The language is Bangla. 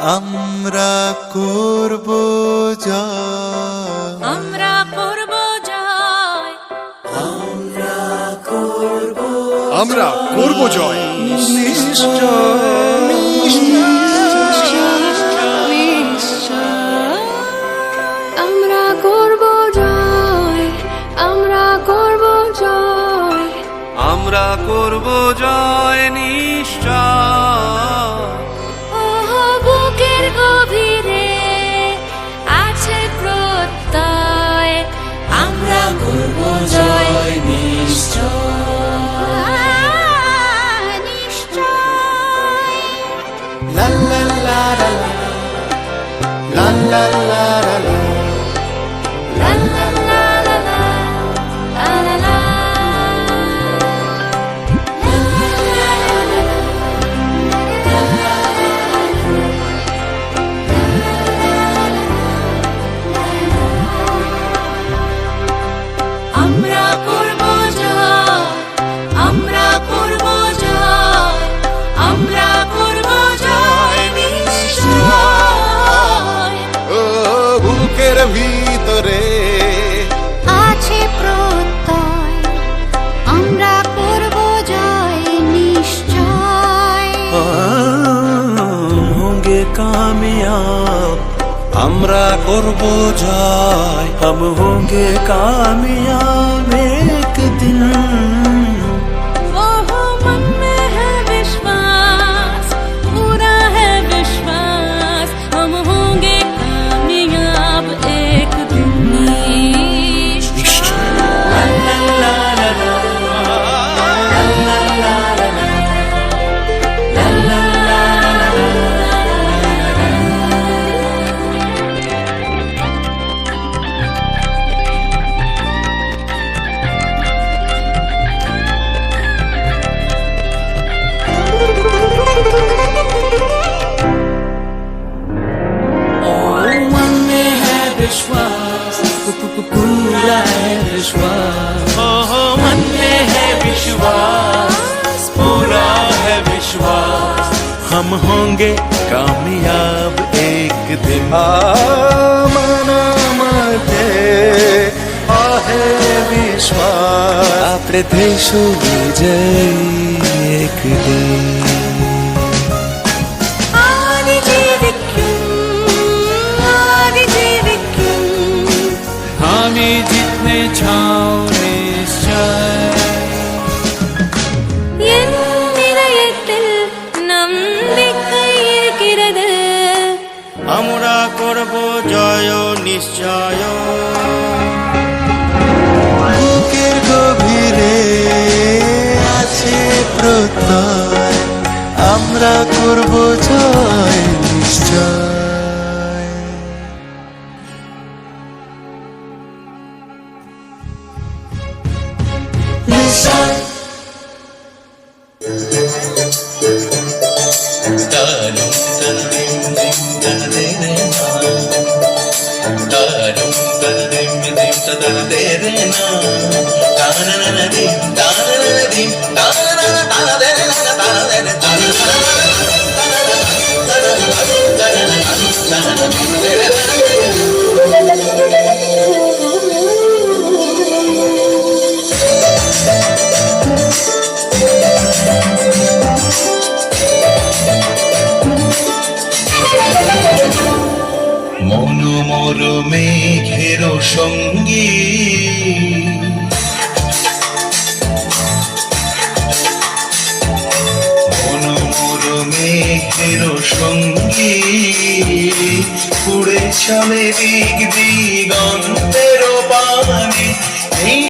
আমরা করব জয়। আমরা করব জয়। আমরা করব জয়। আমরা করব জয়। আমরা করব জয়। আমরা করব জয় নিশ্চয়। la la la la होंगे कामयाब আমরা করব জয় हम होंगे कामयाब विश्वास। पूरा है est le मन में है विश्वास पूरा है विश्वास। हम होंगे कामयाब एक दिन। मना है आहे विश्वास। आपले देशो विजय एक दिन। பிரிச்சோரே என் இதயத்தில் நம்பிக்கை இருக்கிறது আমরা করব জয় নিশ্চয় తాననది తాననది తానన తనదే মনোমর মেঘের সঙ্গী। মেঘের সঙ্গী। উড়ে চলে দিক দিগন্তের পানে